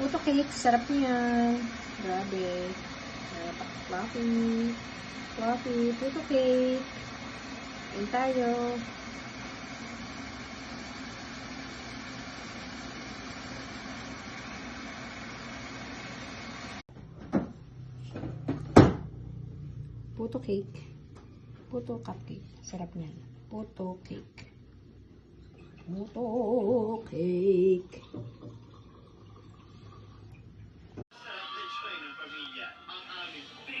Puto cake, sarap niyan. Grabe. Sarap fluffy. Fluffy, puto cake. Kain tayo. Puto cake. Puto cupcake. Sarap niyan. Puto cake. Puto cake. Yeah, I'm, I'm